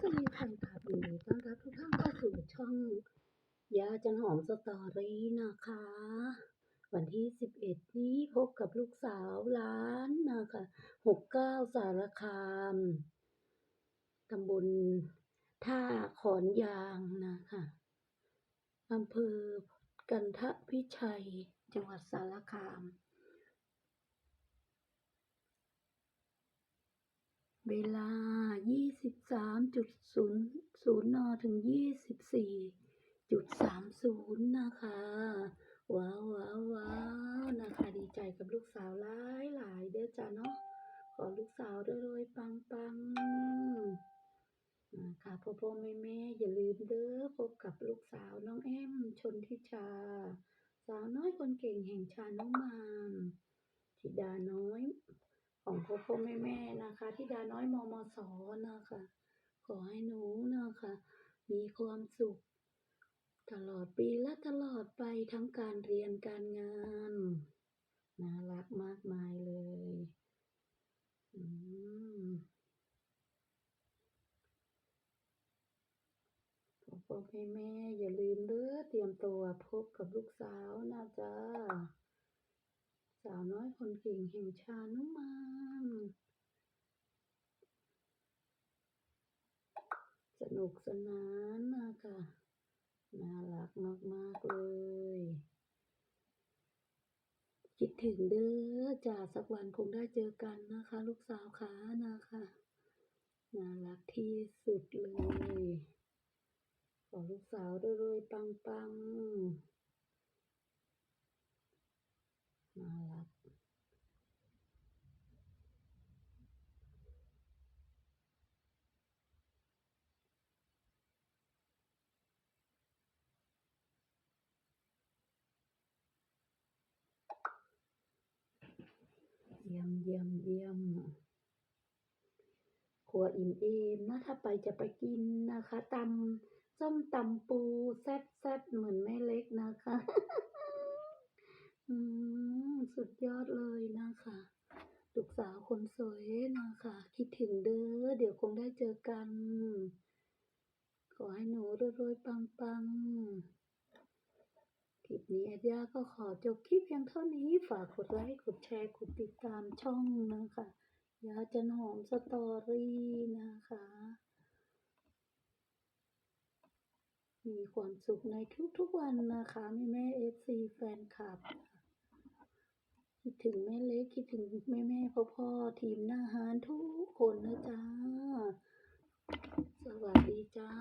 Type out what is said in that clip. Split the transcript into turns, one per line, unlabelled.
สวัสดีแฟนคลับยินดีต้อนรับทุกท่านเข้าสู่ช่อง ยาจันหอมสตอรี่นะคะ วันที่ 11 นี้พบกับลูกสาวร้านนะคะ69 สารคามตำบลท่าขอนยางนะคะอำเภอกันทะพิชัย จังหวัดสารคาม เวลา 23.00นถึง24.30นะคะ ว้าวว้าวว้าวนะคะ ดีใจกับลูกสาวหลายหลายเด้อจ้าเนาะขอลูกสาวรวยๆปังๆนะคะพ่อพ่อแม่แม่อย่าลืมเด้อพบกับลูกสาวน้องแอมชนทิชา สาวน้อยคนเก่งแห่งชาน้องมามธิดาน้อย ของพ่อพ่อแม่แม่นะคะที่ดาน้อยมมสนะคะ ขอให้หนูนะคะ มีความสุข ตลอดปีและตลอดไปทั้งการเรียนการงานน่ารักมากมายเลยอืมพ่อพ่อแม่แม่อย่าลืมเด้อเตรียมตัวพบกับลูกสาวนะจ๊ะาวน้อยคนเก่งแห่งชานุมานสนุกสนานนะคะน่ารักมากๆเลย คิดถึงเด้อจ่าสักวันคงได้เจอกันนะคะ ลูกสาวขานะคะ น่ารักที่สุดเลย ขอลูกสาวรวยๆปังๆ น่ารัก เยี่ย มเยี่ยมเยี่ยมครัวอิ่มเอมนะถ้าไปจะไปกินนะคะตำส้มตำปูแซ่บแซ่บเหมือนแม่เล็กนะคะอืมสุดยอดเลยนะคะลูกสาวคนสวยนะคะคิดถึงเด้อเดี๋ยวคงได้เจอกัน ขอให้หนูรวยๆปัง นี้อาญาก็ขอจบคลิปเพียงเท่านี้ฝากกดไลค์กดแชร์กดติดตามช่องนะคะยาจันหอมสตอรี่นะคะ มีความสุขในทุกๆวันนะคะแม่แม่เอฟซีแฟนคลับคิดถึงแม่เล็กคิดถึงแม่แม่พ่อพ่อทีมหน้าฮานทุกคนนะจ๊ะ สวัสดีจ้า